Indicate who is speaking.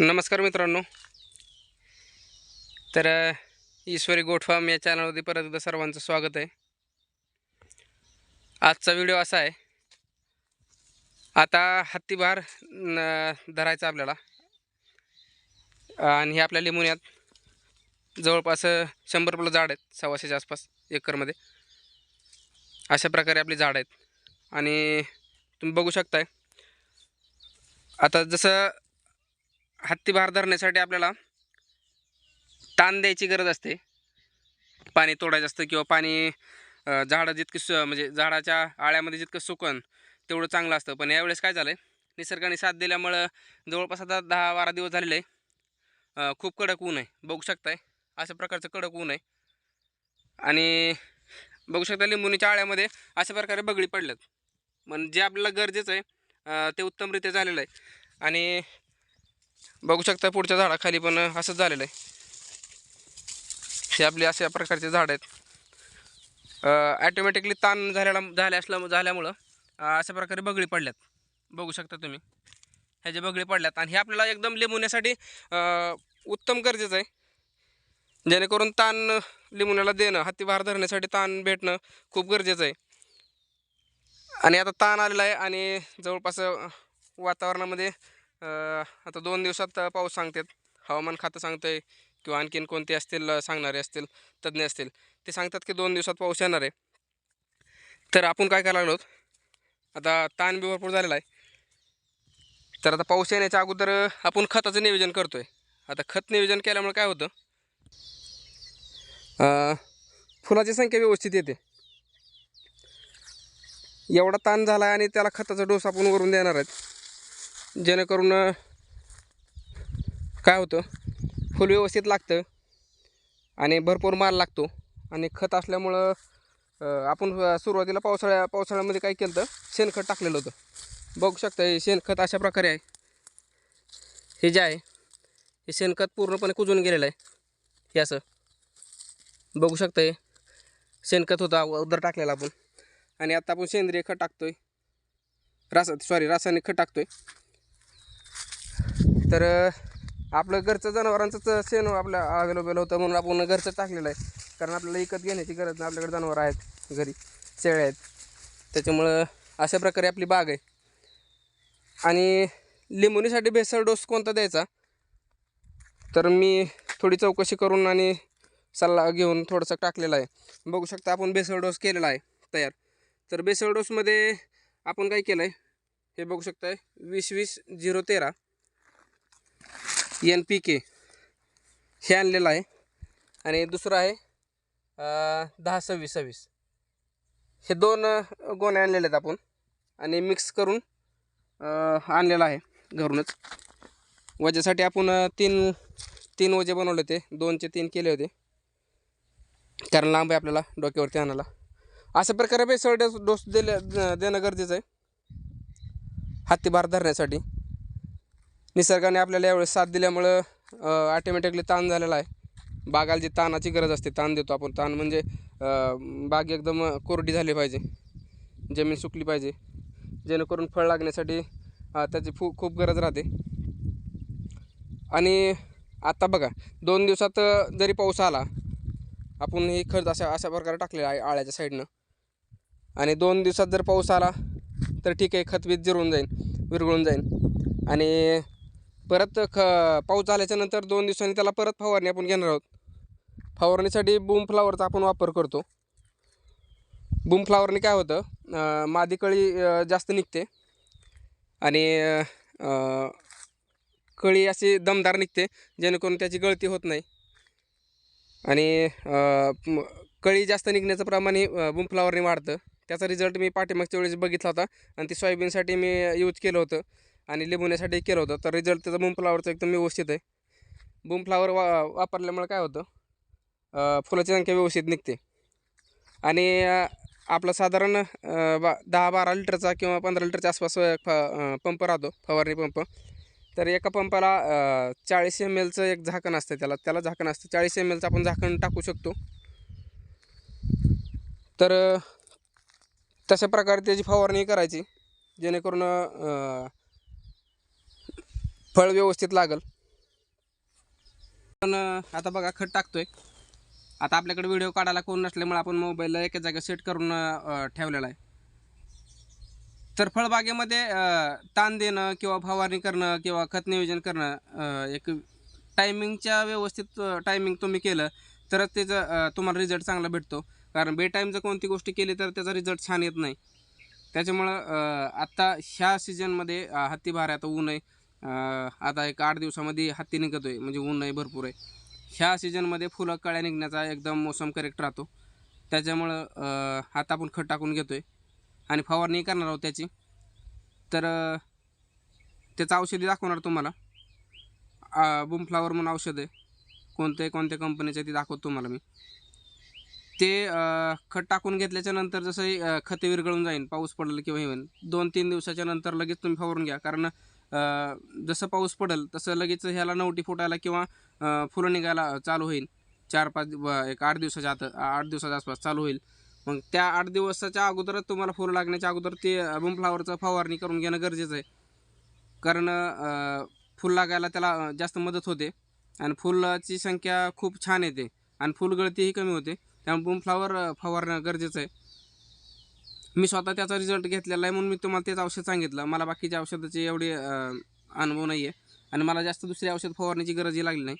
Speaker 1: नमस्कार मित्रांनो. तर ईश्वरी गोट या चॅनलमध्ये परत एकदा सर्वांचं स्वागत आहे. आजचा व्हिडिओ असा आहे. आता हत्तीभार न धरायचा आपल्याला. आणि हे आपल्या लिमुन्यात जवळपास शंभर प्लस झाड आहेत सव्वाशेच्या आसपास एकरमध्ये. अशा प्रकारे आपली झाड आहेत. आणि तुम्ही बघू शकताय. आता जसं हत्ती भार धरण्यासाठी आपल्याला ताण द्यायची गरज असते. पाणी तोडायचं असतं किंवा पाणी झाडं जितकं सु म्हणजे झाडाच्या आळ्यामध्ये जितकं सुकन तेवढं चांगलं असतं. पण यावेळेस काय झालं आहे निसर्गाने साथ दिल्यामुळं जवळपास आता दहा बारा दिवस झालेले आहे. खूप कडक ऊन आहे. बघू शकताय अशा प्रकारचं कडक ऊन आहे. आणि बघू शकता लिंबुनीच्या आळ्यामध्ये अशा प्रकारे बगळी पडल्यात. म्हणजे जे आपल्याला गरजेचं आहे ते उत्तमरित्या झालेलं आहे. आणि बघू शकता पुढच्या झाडाखाली पण असंच झालेलं आहे. हे आपले अशा प्रकारचे झाड आहेत. ॲटोमॅटिकली ताण झालेला झाले असल्या झाल्यामुळं अशा प्रकारे बगळी पडल्यात. बघू शकता तुम्ही. ह्याचे बगळी पडल्यात आणि हे आपल्याला एकदम लिंबवण्यासाठी उत्तम गरजेचं आहे. जेणेकरून ताण लिंबवण्याला देणं हत्तीभार धरण्यासाठी ताण भेटणं खूप गरजेचं आहे. आणि आता ताण आलेला आहे आणि जवळपास वातावरणामध्ये आता दोन दिवसात पाऊस सांगतात. हवामान खातं सांगतंय किंवा आणखीन कोणते असतील सांगणारे असतील तज्ज्ञ असतील ते सांगतात की दोन दिवसात पाऊस येणार आहे. तर आपण काय करायला आहोत? आता ताण बी भरपूर झालेला आहे. तर आता पाऊस येण्याच्या अगोदर आपण खताचं नियोजन आहे आता खत नियोजन केल्यामुळे काय होतं? फुलाची संख्या व्यवस्थित येते. एवढा ताण झाला आहे आणि त्याला खताचा डोस आपण वरून देणार आहेत. जेणेकरून काय होतं फुल व्यवस्थित लागतं आणि भरपूर माल लागतो. आणि खत असल्यामुळं आपण सुरुवातीला पावसाळ्या पावसाळ्यामध्ये काय केलं होतं शेणखत टाकलेलं होतं. बघू शकता हे शेणखत अशा प्रकारे आहे. हे जे आहे हे शेणखत पूर्णपणे कुजून गेलेलं आहे. हे असं. बघू शकता हे शेणखत होतं अगोदर टाकलेलं आपण. आणि आता आपण सेंद्रिय खत टाकतोय. रासा सॉरी रासायनिक खत टाकतोय. तर आपलं घरचं जनावरांचंच शेण आपलं अवेलेबल होतं म्हणून आपण घरचं टाकलेलं आहे. कारण आपल्याला विकत घेण्याची गरज नाही आपल्याकडे जनावरं आहेत घरी शेळ्या आहेत. त्याच्यामुळं अशा प्रकारे आपली बाग आहे. आणि लिंबुनीसाठी बेसळ डोस कोणता द्यायचा? तर मी थोडी चौकशी करून आणि सल्ला घेऊन थोडंसं टाकलेला आहे. बघू शकता आपण बेसळ डोस केलेला आहे तयार. तर बेसळ डोसमध्ये आपण काय केलं आहे हे बघू शकताय वीस वीस झिरो तेरा. N P K. हे आणलेलं आहे. आणि दुसरं आहे दहा सव्वीस सव्वीस. हे दोन अं, गोण्या आणलेले आहेत आपण. आणि मिक्स करून आणलेलं आहे घरूनच. वजेसाठी आपण तीन तीन वजे बनवले होते. दोनचे तीन केले होते. कारण लांब आहे आपल्याला डोक्यावरती आणायला. अशा प्रकारे बेसळ डोस डोस दिले देणं गरजेचं आहे. हत्तीभार धरण्यासाठी. निसर्गाने आपल्याला यावेळेस साथ दिल्यामुळं ॲटोमॅटिकली ताण झालेला आहे. बागाला जी ताणाची गरज असते ताण देतो आपण. ताण म्हणजे बाग एकदम कोरडी झाली पाहिजे. जमीन सुकली पाहिजे. जेणेकरून फळ लागण्यासाठी त्याची फू खूप गरज राहते. आणि आता बघा दोन दिवसात जरी पाऊस आला आपण हे खत अशा अशा प्रकारे टाकलेलं आहे आळ्याच्या साईडनं आणि दोन दिवसात जर पाऊस आला तर ठीक आहे खतबीत जिरून जाईल विरघळून जाईल आणि परत ख पाऊस झाल्याच्यानंतर दोन दिवसांनी त्याला परत फवारणी आपण घेणार आहोत. फवारणीसाठी बूम फ्लावरचा आपण वापर करतो. बूम फ्लावरने काय होतं मादी कळी जास्त निघते. आणि कळी अशी दमदार निघते जेणेकरून त्याची गळती होत नाही. आणि कळी जास्त निघण्याचं प्रमाण हे बूम फ्लावरने वाढतं. त्याचा रिझल्ट मी पाठीमागच्या वेळेस बघितला होता आणि ते सोयाबीनसाठी मी यूज केलं होतं. आणि लिंबवण्यासाठी केलं होतं. तर रिझल्ट त्याचा बूम फ्लावरचा एकदम व्यवस्थित आहे. बूम फ्लावर वा वापरल्यामुळे काय होतं? फुलाची संख्या व्यवस्थित निघते. आणि आपला साधारण बा दहा बारा लिटरचा किंवा पंधरा लिटरच्या आसपास एक फ पंप राहतो फवारणी पंप. तर एका पंपाला चाळीस एम एलचं एक झाकण असतं त्याला. त्याला झाकण असतं. चाळीस एम एलचं आपण झाकण टाकू शकतो. तर तशा प्रकारे त्याची फवारणी करायची. जेणेकरून फळ व्यवस्थित लागल. पण आता बघा खत टाकतोय. आता आपल्याकडे व्हिडिओ काढायला कोण नसल्यामुळे आपण मोबाईलला एका जागा सेट करून ठेवलेला आहे. तर फळबागेमध्ये ताण देणं किंवा फवारणी करणं किंवा खत नियोजन करणं एक टायमिंगच्या व्यवस्थित टायमिंग तुम्ही केलं तरच त्याचं तुम्हाला रिझल्ट चांगला भेटतो. कारण बेटाईम जर कोणती गोष्टी केली तर त्याचा रिझल्ट छान येत नाही. त्याच्यामुळं आत्ता ह्या सीझनमध्ये हत्ती भार आता ऊन आहे. आता एक आठ दिवसामध्ये हत्ती निघतो आहे म्हणजे ऊन आहे भरपूर आहे. ह्या सीजनमध्ये फुलं कळ्या निघण्याचा एकदम मोसम करेक्ट राहतो. त्याच्यामुळं आता आपण खत टाकून घेतो आहे आणि फवारणी करणार आहोत त्याची. तर त्याचं औषधी दाखवणार तुम्हाला. बुमफ्लावर म्हणून औषध आहे. कोणते कोणत्या कंपनीचं आहे ते दाखवतो तुम्हाला मी. ते खत टाकून घेतल्याच्या नंतर जसं खते विरगळून विरघळून जाईल पाऊस पडलं किंवा हे होईल दोन तीन दिवसाच्या नंतर लगेच तुम्ही फवारून घ्या. कारण जसं पाऊस पडेल तसं लगेच ह्याला नवटी फुटायला किंवा फुलं निघायला चालू होईल. चार पाच एक आठ दिवसाच्या आत आठ दिवसाच्या आसपास चालू होईल. मग त्या आठ दिवसाच्या अगोदरच तुम्हाला फुलं लागण्याच्या अगोदर ते बमफ्लावरचं फवारणी करून घेणं गरजेचं आहे. कारण फुल लागायला त्याला जास्त मदत होते आणि फुलाची संख्या खूप छान येते आणि फुलगळतीही कमी होते. त्यामुळे बूमफ्लावर फवारणं गरजेचं आहे. मी स्वतः त्याचा रिझल्ट घेतलेला आहे म्हणून मी तुम्हाला तेच औषध सांगितलं. मला बाकीच्या औषधाची एवढी अनुभव नाही आहे आणि मला जास्त दुसरी औषध फवारण्याची गरजही लागली नाही.